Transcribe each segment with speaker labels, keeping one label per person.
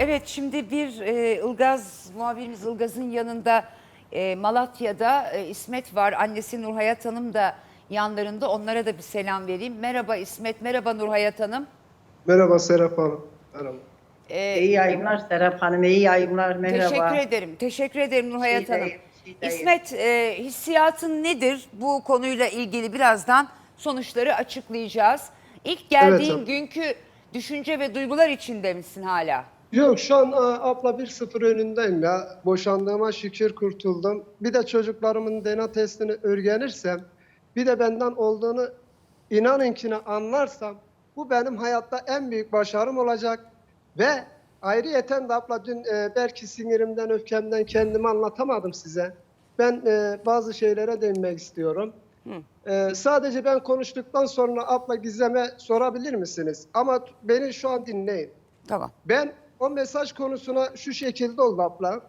Speaker 1: Evet şimdi bir e, Ilgaz muhabirimiz Ilgaz'ın yanında e, Malatya'da e, İsmet var. Annesi Nurhayat Hanım da yanlarında. Onlara da bir selam vereyim. Merhaba İsmet, merhaba Nurhayat Hanım.
Speaker 2: Merhaba Serap Hanım. Merhaba.
Speaker 1: E,
Speaker 3: İyi yayınlar Serap Hanım, iyi yayınlar. Merhaba.
Speaker 1: teşekkür ederim. Teşekkür ederim Nurhayat
Speaker 3: Şey
Speaker 1: Hanım.
Speaker 3: değil, şey değil.
Speaker 1: İsmet e, hissiyatın nedir? Bu konuyla ilgili birazdan sonuçları açıklayacağız. İlk geldiğin
Speaker 2: Evet,
Speaker 1: günkü düşünce ve duygular içinde misin hala?
Speaker 2: Yok şu an abla 1-0 önündeyim ya. Boşandığıma şükür kurtuldum. Bir de çocuklarımın DNA testini öğrenirsem, bir de benden olduğunu inanın ki anlarsam, bu benim hayatta en büyük başarım olacak. Ve ayrıyeten de abla dün e, belki sinirimden, öfkemden kendimi anlatamadım size. Ben e, bazı şeylere değinmek istiyorum. Ee, sadece ben konuştuktan sonra abla Gizem'e sorabilir misiniz? Ama beni şu an dinleyin.
Speaker 1: Tamam.
Speaker 2: Ben o mesaj konusuna şu şekilde oldu abla.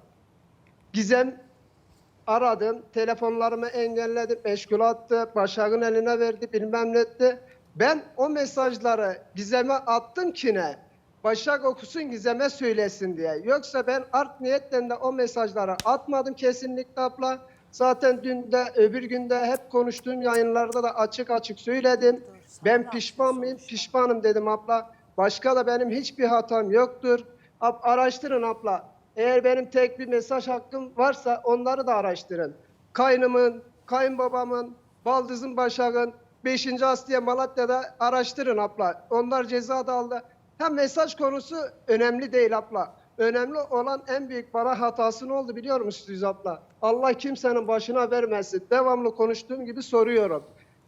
Speaker 2: Gizem aradım, telefonlarımı engelledim, meşgul attı, Başak'ın eline verdi, bilmem ne etti. Ben o mesajları Gizem'e attım ki ne? Başak okusun Gizem'e söylesin diye. Yoksa ben art niyetten de o mesajları atmadım kesinlikle abla. Zaten dün de öbür günde hep konuştuğum yayınlarda da açık açık söyledim. Ben pişman mıyım? Pişmanım dedim abla. Başka da benim hiçbir hatam yoktur. Araştırın abla. Eğer benim tek bir mesaj hakkım varsa onları da araştırın. Kaynımın, kayınbabamın, baldızın başakın, 5. Asliye Malatya'da araştırın abla. Onlar ceza da aldı. Hem mesaj konusu önemli değil abla. Önemli olan en büyük bana hatası ne oldu biliyor musunuz abla? Allah kimsenin başına vermesin. Devamlı konuştuğum gibi soruyorum.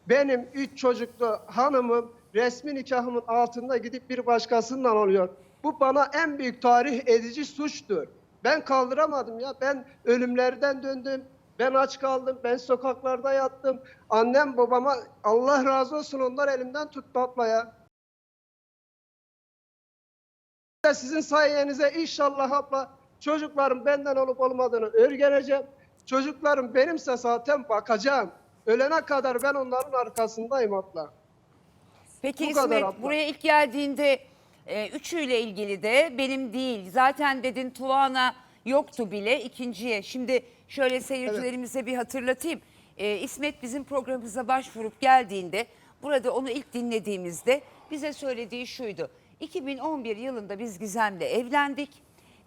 Speaker 2: Benim üç çocuklu hanımım resmi nikahımın altında gidip bir başkasından oluyor. Bu bana en büyük tarih edici suçtur. Ben kaldıramadım ya. Ben ölümlerden döndüm. Ben aç kaldım. Ben sokaklarda yattım. Annem babama Allah razı olsun onlar elimden tuttu abla ya. Sizin sayenize inşallah abla çocuklarım benden olup olmadığını öğreneceğim. Çocuklarım benimse zaten bakacağım. Ölene kadar ben onların arkasındayım abla.
Speaker 1: Peki
Speaker 2: Bu kadar
Speaker 1: İsmet
Speaker 2: abla.
Speaker 1: buraya ilk geldiğinde e, üçüyle ilgili de benim değil. Zaten dedin Tuana yoktu bile ikinciye. Şimdi şöyle seyircilerimize bir hatırlatayım. E, İsmet bizim programımıza başvurup geldiğinde burada onu ilk dinlediğimizde bize söylediği şuydu. 2011 yılında biz Gizem'le evlendik.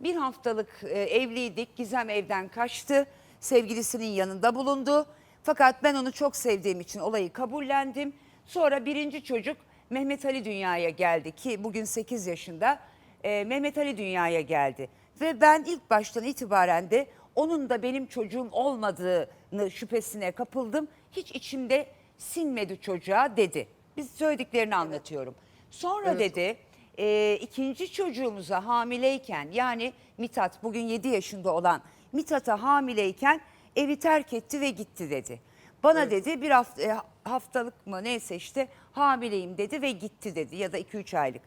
Speaker 1: Bir haftalık e, evliydik. Gizem evden kaçtı. Sevgilisinin yanında bulundu. Fakat ben onu çok sevdiğim için olayı kabullendim. Sonra birinci çocuk Mehmet Ali dünyaya geldi ki bugün 8 yaşında. Ee, Mehmet Ali dünyaya geldi. Ve ben ilk baştan itibaren de onun da benim çocuğum olmadığını şüphesine kapıldım. Hiç içimde sinmedi çocuğa dedi. Biz söylediklerini anlatıyorum. Sonra
Speaker 2: Evet.
Speaker 1: dedi e, ikinci çocuğumuza hamileyken yani Mithat bugün 7 yaşında olan Mithat'a hamileyken evi terk etti ve gitti dedi. Bana dedi bir hafta, e, haftalık mı neyse işte hamileyim dedi ve gitti dedi ya da 2-3 aylık.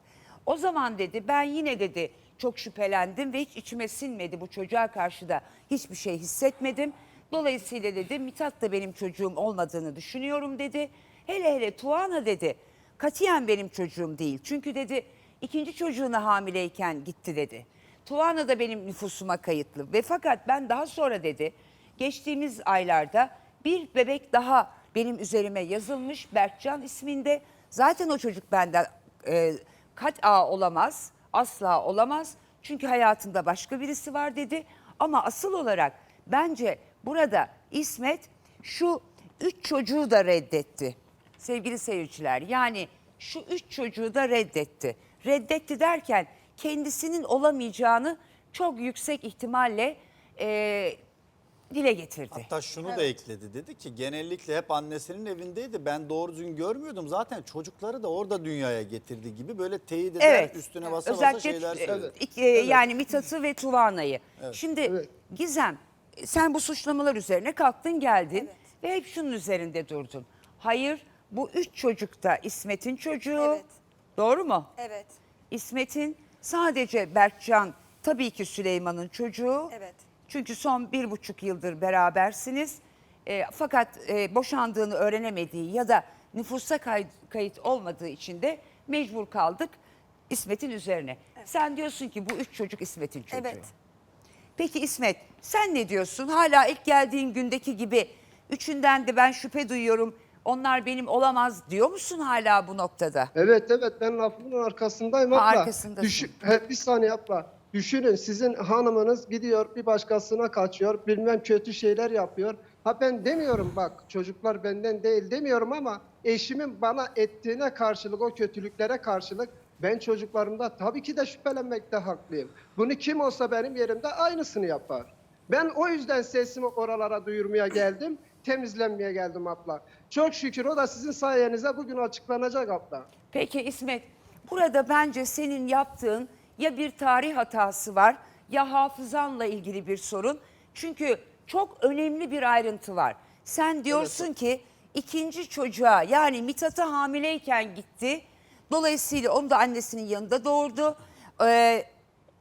Speaker 1: O zaman dedi ben yine dedi çok şüphelendim ve hiç içime sinmedi bu çocuğa karşı da hiçbir şey hissetmedim. Dolayısıyla dedi Mithat da benim çocuğum olmadığını düşünüyorum dedi. Hele hele Tuana dedi katiyen benim çocuğum değil. Çünkü dedi ikinci çocuğuna hamileyken gitti dedi. Tuana da benim nüfusuma kayıtlı ve fakat ben daha sonra dedi geçtiğimiz aylarda bir bebek daha benim üzerime yazılmış Berkcan isminde. Zaten o çocuk benden e, kat'a olamaz, asla olamaz. Çünkü hayatında başka birisi var dedi. Ama asıl olarak bence burada İsmet şu üç çocuğu da reddetti. Sevgili seyirciler yani şu üç çocuğu da reddetti. Reddetti derken kendisinin olamayacağını çok yüksek ihtimalle e, dile getirdi.
Speaker 4: Hatta şunu da ekledi dedi ki genellikle hep annesinin evindeydi. Ben doğru düzgün görmüyordum. Zaten çocukları da orada dünyaya getirdi gibi böyle teyit eder
Speaker 1: Evet.
Speaker 4: üstüne basa basa
Speaker 1: Özellikle
Speaker 4: şeyler
Speaker 1: e,
Speaker 4: söyledi.
Speaker 1: iki- e, yani Mithat'ı ve Tuvana'yı. Şimdi
Speaker 2: Evet.
Speaker 1: Gizem sen bu suçlamalar üzerine kalktın geldin ve hep şunun üzerinde durdun. Hayır bu üç çocuk da İsmet'in çocuğu.
Speaker 5: Evet.
Speaker 1: Doğru mu?
Speaker 5: Evet,
Speaker 1: İsmet'in sadece Berkcan tabii ki Süleyman'ın çocuğu.
Speaker 5: evet.
Speaker 1: Çünkü son bir buçuk yıldır berabersiniz. E, fakat e, boşandığını öğrenemediği ya da nüfusa kay- kayıt olmadığı için de mecbur kaldık İsmet'in üzerine. Sen diyorsun ki bu üç çocuk İsmet'in çocuğu.
Speaker 5: Evet.
Speaker 1: Peki İsmet sen ne diyorsun? Hala ilk geldiğin gündeki gibi üçünden de ben şüphe duyuyorum. Onlar benim olamaz diyor musun hala bu noktada?
Speaker 2: Evet evet ben lafımın arkasındayım abla.
Speaker 1: Arkasındasın.
Speaker 2: Düşün, he, bir saniye abla. Düşünün sizin hanımınız gidiyor bir başkasına kaçıyor bilmem kötü şeyler yapıyor. Ha ben demiyorum bak çocuklar benden değil demiyorum ama eşimin bana ettiğine karşılık o kötülüklere karşılık ben çocuklarımda tabii ki de şüphelenmekte haklıyım. Bunu kim olsa benim yerimde aynısını yapar. Ben o yüzden sesimi oralara duyurmaya geldim. Temizlenmeye geldim abla. Çok şükür o da sizin sayenizde bugün açıklanacak abla.
Speaker 1: Peki İsmet burada bence senin yaptığın ya bir tarih hatası var ya hafızanla ilgili bir sorun. Çünkü çok önemli bir ayrıntı var. Sen diyorsun ki ikinci çocuğa yani Mithat'a hamileyken gitti. Dolayısıyla onu da annesinin yanında doğurdu. Ee,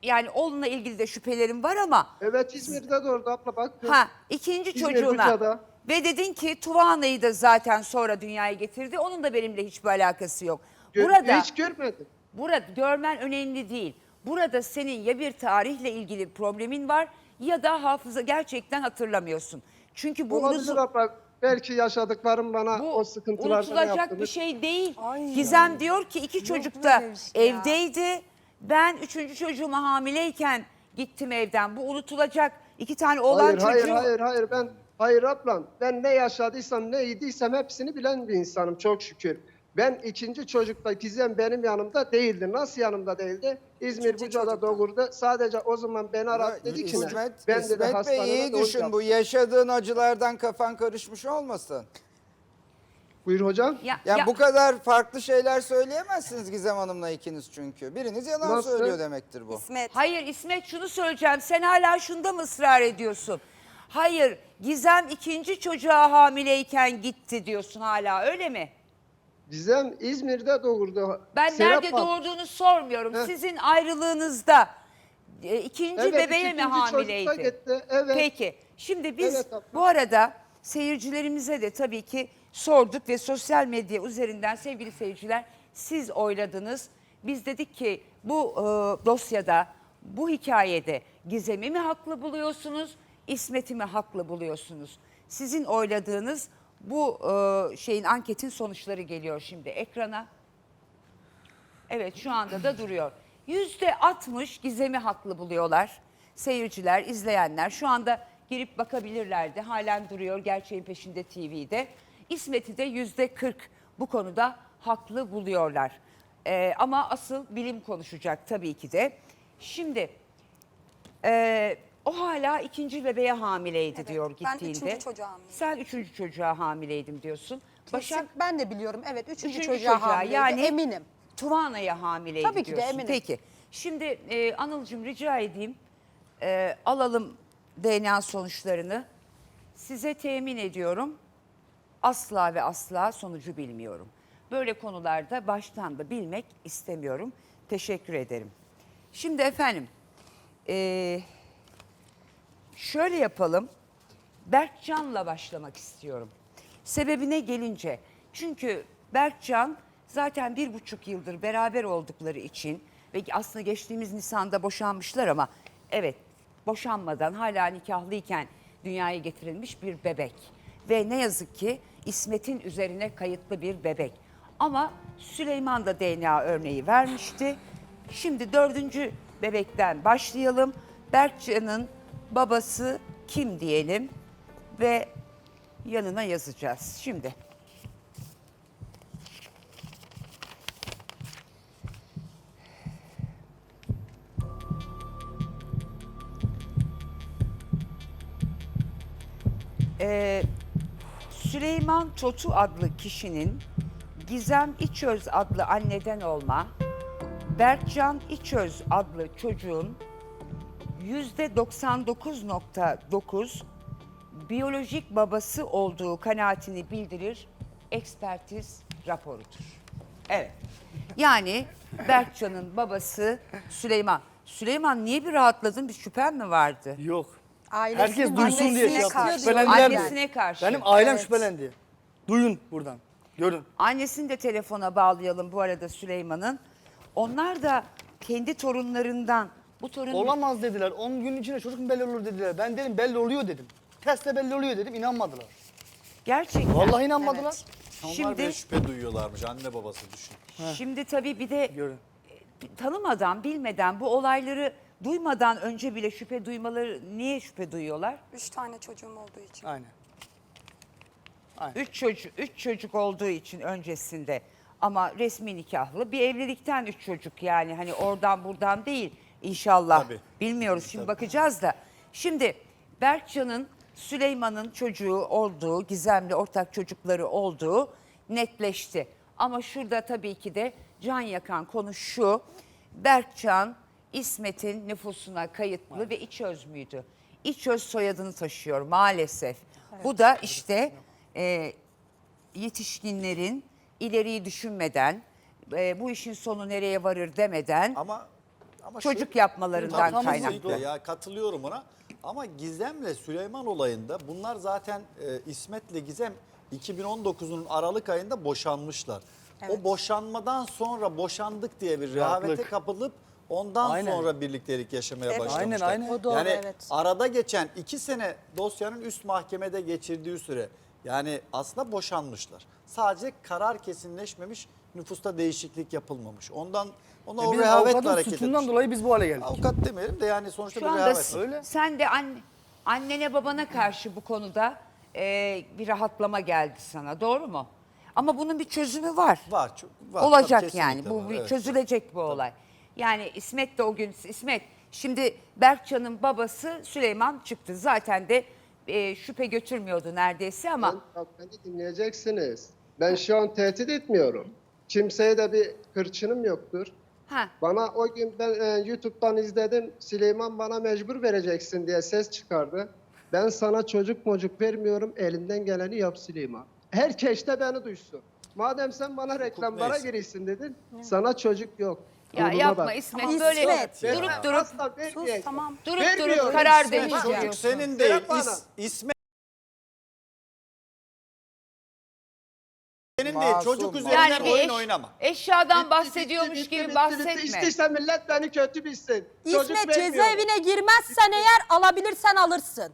Speaker 1: yani onunla ilgili de şüphelerim var ama
Speaker 2: Evet İzmir'de de orada abla bak.
Speaker 1: Ha ikinci
Speaker 2: İzmir,
Speaker 1: çocuğuna.
Speaker 2: Buca'da.
Speaker 1: Ve dedin ki Tuvana'yı da zaten sonra dünyaya getirdi. Onun da benimle hiçbir alakası yok.
Speaker 2: Gö-
Speaker 1: Burada
Speaker 2: Hiç görmedim.
Speaker 1: burada görmen önemli değil. Burada senin ya bir tarihle ilgili problemin var ya da hafıza gerçekten hatırlamıyorsun. Çünkü bu,
Speaker 2: Olabilir abla. Belki yaşadıklarım bana
Speaker 1: bu
Speaker 2: o sıkıntılardan
Speaker 1: unutulacak
Speaker 2: yaptı.
Speaker 1: bir şey değil.
Speaker 5: Ay.
Speaker 1: Gizem diyor ki iki çocuk da
Speaker 5: böyle bir şey ya.
Speaker 1: evdeydi. Ben üçüncü çocuğuma hamileyken gittim evden. Bu unutulacak. İki tane oğlan
Speaker 2: Hayır,
Speaker 1: çocuğu.
Speaker 2: hayır, hayır, hayır. Ben, hayır ablam. Ben ne yaşadıysam, ne yediysem hepsini bilen bir insanım çok şükür. Ben ikinci çocukta Gizem benim yanımda değildi. Nasıl yanımda değildi? İzmir
Speaker 5: İkinci
Speaker 2: Buca'da
Speaker 5: çocukta.
Speaker 2: doğurdu. Sadece o zaman beni aradı dedi ki?
Speaker 6: İsmet,
Speaker 2: Ben dedi
Speaker 6: İsmet Bey
Speaker 2: hastanede
Speaker 6: iyi düşün bu yaşadığın acılardan kafan karışmış olmasın.
Speaker 2: Buyur hocam.
Speaker 1: Ya,
Speaker 6: Ya,
Speaker 1: ya-
Speaker 6: bu kadar farklı şeyler söyleyemezsiniz Gizem Hanım'la ikiniz çünkü. Biriniz yalan
Speaker 2: Nasıl?
Speaker 6: söylüyor demektir bu.
Speaker 5: İsmet.
Speaker 1: Hayır İsmet şunu söyleyeceğim. Sen hala şunda mı ısrar ediyorsun? Hayır Gizem ikinci çocuğa hamileyken gitti diyorsun hala öyle mi?
Speaker 2: Gizem İzmir'de doğurdu.
Speaker 1: Ben
Speaker 2: Serap
Speaker 1: nerede
Speaker 2: Hanım.
Speaker 1: doğurduğunu sormuyorum.
Speaker 2: Heh.
Speaker 1: Sizin ayrılığınızda e, ikinci
Speaker 2: Evet,
Speaker 1: bebeğe mi
Speaker 2: ikinci çocukta
Speaker 1: hamileydi?
Speaker 2: gitti, evet.
Speaker 1: Peki. Şimdi biz
Speaker 2: Evet, abla.
Speaker 1: bu arada seyircilerimize de tabii ki sorduk ve sosyal medya üzerinden sevgili seyirciler siz oyladınız. Biz dedik ki bu e, dosyada, bu hikayede Gizem'i mi haklı buluyorsunuz, İsmet'i mi haklı buluyorsunuz? Sizin oyladığınız bu e, şeyin anketin sonuçları geliyor şimdi ekrana. Evet şu anda da duruyor. Yüzde 60 Gizem'i haklı buluyorlar. Seyirciler, izleyenler şu anda girip bakabilirlerdi. Halen duruyor Gerçeğin Peşinde TV'de. İsmet'i de yüzde 40 bu konuda haklı buluyorlar. Ee, ama asıl bilim konuşacak tabii ki de. Şimdi e, o hala ikinci bebeğe hamileydi
Speaker 5: Evet,
Speaker 1: diyor
Speaker 5: ben
Speaker 1: gittiğinde.
Speaker 5: üçüncü çocuğa.
Speaker 1: Sen üçüncü çocuğa hamileydim diyorsun. Başak
Speaker 5: ben de biliyorum. Evet üçüncü,
Speaker 1: Üçüncü
Speaker 5: çocuğa,
Speaker 1: çocuğa,
Speaker 5: hamileydi.
Speaker 1: yani-
Speaker 5: eminim.
Speaker 1: Tuvana'ya hamileydi
Speaker 5: Tabii ki de
Speaker 1: diyorsun.
Speaker 5: eminim.
Speaker 1: Peki. Şimdi e, Anıl'cığım rica edeyim. E, alalım DNA sonuçlarını. Size temin ediyorum. Asla ve asla sonucu bilmiyorum. Böyle konularda baştan da bilmek istemiyorum. Teşekkür ederim. Şimdi efendim e, şöyle yapalım. Berkcan'la başlamak istiyorum. Sebebine gelince çünkü Berkcan zaten bir buçuk yıldır beraber oldukları için ve aslında geçtiğimiz Nisan'da boşanmışlar ama evet boşanmadan hala nikahlıyken dünyaya getirilmiş bir bebek. Ve ne yazık ki İsmet'in üzerine kayıtlı bir bebek. Ama Süleyman da DNA örneği vermişti. Şimdi dördüncü bebekten başlayalım. Berkcan'ın babası kim diyelim ve yanına yazacağız. Şimdi Ee, Süleyman Totu adlı kişinin Gizem İçöz adlı anneden olma, Berkcan İçöz adlı çocuğun 99.9 biyolojik babası olduğu kanaatini bildirir ekspertiz raporudur. Evet. Yani Berkcan'ın babası Süleyman. Süleyman niye bir rahatladın? Bir şüphen mi vardı?
Speaker 7: Yok.
Speaker 5: Ailesinin
Speaker 7: Herkes duysun diye şey yaptım.
Speaker 5: karşı.
Speaker 7: Şüphelendiler.
Speaker 1: Annesine karşı.
Speaker 7: Benim ailem
Speaker 5: Evet.
Speaker 7: şüphelendi. Duyun buradan. Görün.
Speaker 1: Annesini de telefona bağlayalım bu arada Süleyman'ın. Onlar da kendi torunlarından bu torun
Speaker 7: Olamaz dediler. 10 gün içinde çocuk mu belli olur dediler. Ben dedim belli oluyor dedim. Testle belli oluyor dedim. inanmadılar.
Speaker 1: gerçekten.
Speaker 7: Vallahi inanmadılar.
Speaker 4: Onlar
Speaker 1: Şimdi-
Speaker 4: bile şüphe duyuyorlarmış anne babası düşün.
Speaker 1: Şimdi tabii bir de
Speaker 7: Görün.
Speaker 1: tanımadan, bilmeden bu olayları duymadan önce bile şüphe duymaları niye şüphe duyuyorlar?
Speaker 5: Üç tane çocuğum olduğu için.
Speaker 7: Aynen.
Speaker 1: Üç çocuk, üç çocuk olduğu için öncesinde ama resmi nikahlı bir evlilikten üç çocuk yani hani oradan buradan değil inşallah.
Speaker 4: Tabii.
Speaker 1: Bilmiyoruz şimdi bakacağız da. Şimdi Berkcan'ın Süleyman'ın çocuğu olduğu, gizemli ortak çocukları olduğu netleşti. Ama şurada tabii ki de can yakan konu şu. Berkcan İsmet'in nüfusuna kayıtlı ve İçöz müydü? İçöz soyadını taşıyor maalesef. Bu da işte e, yetişkinlerin ileriyi düşünmeden, e, bu işin sonu nereye varır demeden
Speaker 4: Ama ama
Speaker 1: çocuk
Speaker 4: şu-
Speaker 1: yapmalarından kaynaklı.
Speaker 4: Ya katılıyorum ona. Ama Gizem'le Süleyman olayında bunlar zaten e, İsmet'le Gizem 2019'un Aralık ayında boşanmışlar. O boşanmadan sonra boşandık diye bir rehavete
Speaker 7: Rahatlık.
Speaker 4: kapılıp ondan
Speaker 7: Aynen.
Speaker 4: sonra birliktelik yaşamaya
Speaker 5: Evet.
Speaker 4: başlamışlar.
Speaker 7: Aynen, aynen.
Speaker 5: O doğru,
Speaker 4: yani
Speaker 5: evet.
Speaker 4: arada geçen iki sene dosyanın üst mahkemede geçirdiği süre yani aslında boşanmışlar. Sadece karar kesinleşmemiş, nüfusta değişiklik yapılmamış. Ondan ona
Speaker 7: E
Speaker 4: o rehavetle hareket etmiş.
Speaker 7: dolayı biz bu hale geldik.
Speaker 4: Avukat demeyelim de yani sonuçta
Speaker 1: Şu
Speaker 4: bir
Speaker 1: anda
Speaker 4: rehavet.
Speaker 7: Öyle.
Speaker 1: sen de anne, annene babana karşı bu konuda e, bir rahatlama geldi sana doğru mu? Ama bunun bir çözümü var.
Speaker 4: Var, çok- var.
Speaker 1: Olacak
Speaker 4: Tabii,
Speaker 1: yani.
Speaker 4: kesinlikle
Speaker 1: Bu
Speaker 4: var,
Speaker 1: bir
Speaker 4: evet.
Speaker 1: çözülecek bu olay. Yani İsmet de o gün İsmet şimdi Berkcan'ın babası Süleyman çıktı. Zaten de e, şüphe götürmüyordu neredeyse ama
Speaker 2: Ben, bak beni dinleyeceksiniz. Ben şu an tehdit etmiyorum. Kimseye de bir hırçınım yoktur.
Speaker 1: ha
Speaker 2: Bana o gün ben e, YouTube'dan izledim. Süleyman bana mecbur vereceksin diye ses çıkardı. Ben sana çocuk mocuk vermiyorum. Elinden geleni yap Süleyman. Herkes de beni duysun. Madem sen bana reklamlara girişsin dedin. Sana çocuk yok.
Speaker 1: ya
Speaker 2: Duruma
Speaker 1: yapma
Speaker 2: bak.
Speaker 1: İsmet
Speaker 5: Ama
Speaker 1: böyle
Speaker 5: İsmet,
Speaker 1: durup
Speaker 2: asla
Speaker 1: durup.
Speaker 5: Sus tamam.
Speaker 1: durup
Speaker 2: Vermiyorum.
Speaker 1: durup karar
Speaker 2: İsmet.
Speaker 4: Çocuk senin değil.
Speaker 2: Serap Hanım.
Speaker 4: İs, İsmet değil.
Speaker 6: Masum,
Speaker 4: Çocuk
Speaker 6: masum.
Speaker 4: üzerinden
Speaker 1: Yani bir
Speaker 4: oyun
Speaker 1: eş-
Speaker 4: oynama.
Speaker 1: eşyadan
Speaker 2: Bitti,
Speaker 1: bahsediyormuş
Speaker 2: bitti,
Speaker 1: gibi
Speaker 2: bitti,
Speaker 1: bahsetme.
Speaker 2: bitti. İstiysen millet beni kötü bilsin.
Speaker 8: İsmet
Speaker 2: Çocuk vermiyorum.
Speaker 8: cezaevine girmezsen eğer alabilirsen alırsın.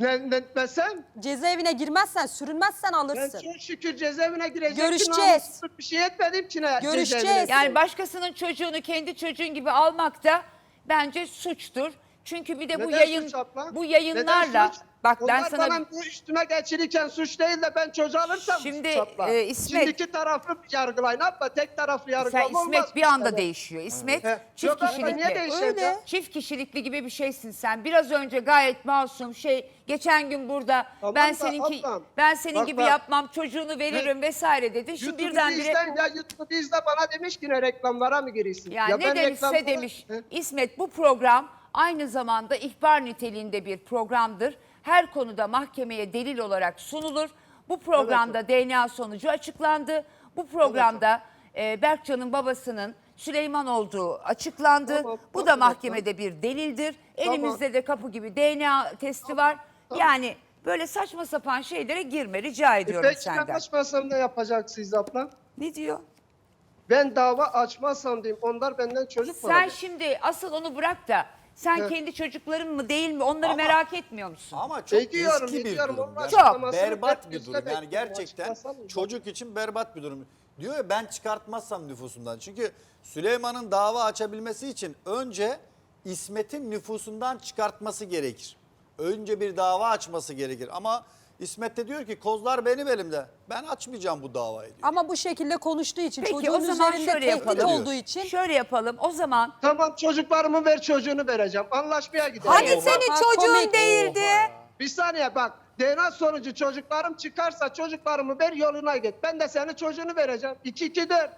Speaker 2: Ne, ne, etmesem
Speaker 8: Cezaevine girmezsen, sürünmezsen
Speaker 2: ben
Speaker 8: alırsın.
Speaker 2: çok şükür cezaevine girecek
Speaker 8: Görüşeceğiz.
Speaker 2: bir şey etmedim ki ne
Speaker 8: Görüşeceğiz.
Speaker 2: cezaevine.
Speaker 1: Yani başkasının çocuğunu kendi çocuğun gibi almak da bence suçtur. Çünkü bir de bu
Speaker 2: Neden
Speaker 1: yayın
Speaker 2: suç abla?
Speaker 1: bu yayınlarla
Speaker 2: Neden suç?
Speaker 1: bak ben
Speaker 2: Onlar
Speaker 1: sana
Speaker 2: bana bu üstüme geçirirken suç değil de ben çocuğu alırsam
Speaker 1: Şimdi,
Speaker 2: suç abla.
Speaker 1: e, İsmet-
Speaker 2: Şimdi iki taraflı yargılayın abla tek taraflı
Speaker 1: sen
Speaker 2: yargılama olmaz.
Speaker 1: İsmet bir anda değişiyor. İsmet
Speaker 2: He.
Speaker 1: çift
Speaker 2: Yok abla, niye
Speaker 1: kişilikli.
Speaker 2: değişecek ya?
Speaker 1: Çift kişilikli gibi bir şeysin sen. Biraz önce gayet masum şey geçen gün burada
Speaker 2: Tamam
Speaker 1: ben
Speaker 2: da
Speaker 1: seninki
Speaker 2: ablam,
Speaker 1: ben senin
Speaker 2: bak
Speaker 1: gibi
Speaker 2: bak.
Speaker 1: yapmam çocuğunu veririm vesaire dedin. Şimdi
Speaker 2: YouTube'u
Speaker 1: birdenbire
Speaker 2: izle, ya YouTube'u izle bana demiş ki ne reklamlara mı girişsin?
Speaker 1: Ya,
Speaker 2: ben
Speaker 1: ne demişse
Speaker 2: reklamlara-
Speaker 1: demiş.
Speaker 2: He.
Speaker 1: İsmet bu program aynı zamanda ihbar niteliğinde bir programdır. Her konuda mahkemeye delil olarak sunulur. Bu programda DNA sonucu açıklandı. Bu programda e, Berkcan'ın babasının Süleyman olduğu açıklandı.
Speaker 2: Tamam,
Speaker 1: bu da
Speaker 2: tamam,
Speaker 1: mahkemede bir delildir. Elimizde de kapı gibi DNA testi var. Yani böyle saçma sapan şeylere girme rica
Speaker 2: E
Speaker 1: ediyorum
Speaker 2: Peki ben
Speaker 1: senden.
Speaker 2: açmasam ne yapacaksınız abla?
Speaker 1: Ne diyor?
Speaker 2: Ben dava açmazsam diyeyim onlar benden çocuk mu
Speaker 1: Sen
Speaker 2: alacak?
Speaker 1: şimdi asıl onu bırak da sen
Speaker 2: Evet.
Speaker 1: kendi çocukların mı değil mi onları
Speaker 4: Ama-
Speaker 1: merak etmiyor musun?
Speaker 4: Ama çok
Speaker 2: Ediyorum,
Speaker 4: riskli bir
Speaker 2: ediyorum.
Speaker 4: durum.
Speaker 2: Onun
Speaker 4: Yani
Speaker 2: açıklamasını
Speaker 4: berbat bir durum. Yani gerçekten çocuk için berbat bir durum. Diyor ya ben çıkartmazsam nüfusundan. Çünkü Süleyman'ın dava açabilmesi için önce İsmet'in nüfusundan çıkartması gerekir. Önce bir dava açması gerekir. Ama İsmet de diyor ki kozlar benim elimde. Ben açmayacağım bu davayı diyor.
Speaker 8: Ama bu şekilde konuştuğu için,
Speaker 1: Peki
Speaker 8: çocuğun
Speaker 1: o zaman
Speaker 8: üzerinde
Speaker 1: şöyle
Speaker 8: tehdit
Speaker 1: yapalım.
Speaker 8: olduğu için.
Speaker 1: Şöyle yapalım o zaman
Speaker 2: Tamam çocuklarımı ver çocuğunu vereceğim. Anlaşmaya gidelim.
Speaker 8: Hani
Speaker 1: Hayır,
Speaker 8: senin çocuğun komik. değildi.
Speaker 2: Bir saniye bak. DNA sonucu çocuklarım çıkarsa çocuklarımı ver yoluna git. Ben de senin çocuğunu vereceğim. 2 2 4.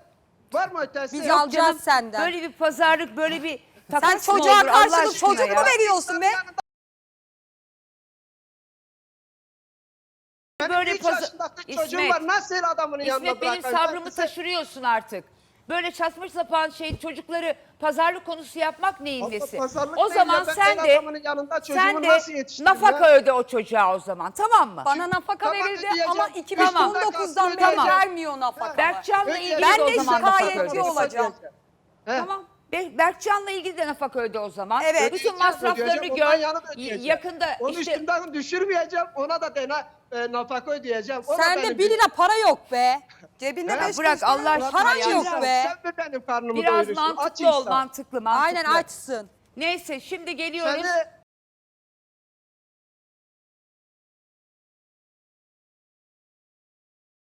Speaker 2: Var mı ötesi?
Speaker 8: Biz
Speaker 2: Yok.
Speaker 8: alacağız
Speaker 1: canım,
Speaker 8: senden.
Speaker 1: böyle bir pazarlık böyle bir
Speaker 8: Sen
Speaker 1: takas mı
Speaker 8: çocuğa karşılık çocuğunu mu veriyorsun be?
Speaker 2: Benim
Speaker 1: Böyle
Speaker 2: üç
Speaker 1: pazar-
Speaker 2: yaşındaki
Speaker 1: İsmet,
Speaker 2: var. Nasıl adamın yanına
Speaker 1: İsmet benim sabrımı
Speaker 2: size-
Speaker 1: taşırıyorsun artık. Böyle çatmış sapan şey çocukları pazarlık konusu yapmak neyin nesi?
Speaker 2: pazarlık
Speaker 1: O
Speaker 2: değil
Speaker 1: zaman
Speaker 2: ya. Ben
Speaker 1: sen
Speaker 2: el
Speaker 1: de
Speaker 2: adamının yanında çocuğumu
Speaker 1: sen de
Speaker 2: nasıl yetiştireyim
Speaker 1: nafaka öde o çocuğa o zaman tamam mı?
Speaker 8: Bana nafaka
Speaker 2: Tamam,
Speaker 8: verildi
Speaker 2: ödeyeceğim.
Speaker 8: ama
Speaker 2: Tamam.
Speaker 8: 2019'dan beri
Speaker 1: Tamam.
Speaker 8: vermiyor nafaka.
Speaker 1: Berkcan'la
Speaker 2: Öyle-
Speaker 1: ilgili
Speaker 8: Ben
Speaker 1: de o
Speaker 8: de
Speaker 1: zaman nafaka
Speaker 8: şikayetçi
Speaker 1: öde.
Speaker 8: olacağım.
Speaker 2: He.
Speaker 1: Tamam. Be- Berkcan'la ilgili de nafaka öde o zaman.
Speaker 8: Evet.
Speaker 1: Bütün masraflarını
Speaker 2: Ödeyeceğim, ondan
Speaker 1: gör.
Speaker 2: da ödeyeceğim.
Speaker 1: Yakında
Speaker 2: Onu
Speaker 1: işte
Speaker 2: üstümden düşürmeyeceğim. Ona da dena, e, nafaka ödeyeceğim. O da
Speaker 8: Sende bir lira para yok be.
Speaker 5: Cebinde
Speaker 2: Ya
Speaker 5: beş
Speaker 1: bırak
Speaker 5: kuruş para
Speaker 1: Allah
Speaker 5: yok.
Speaker 1: aşkına
Speaker 8: Paran
Speaker 1: ya.
Speaker 8: yok be.
Speaker 2: Sen mi benim karnımı
Speaker 1: biraz
Speaker 2: doyuruyorsun? Aç
Speaker 1: mantıklı ol
Speaker 2: insan.
Speaker 1: mantıklı mantıklı.
Speaker 8: Aynen açsın.
Speaker 1: Neyse şimdi geliyoruz.
Speaker 2: Seni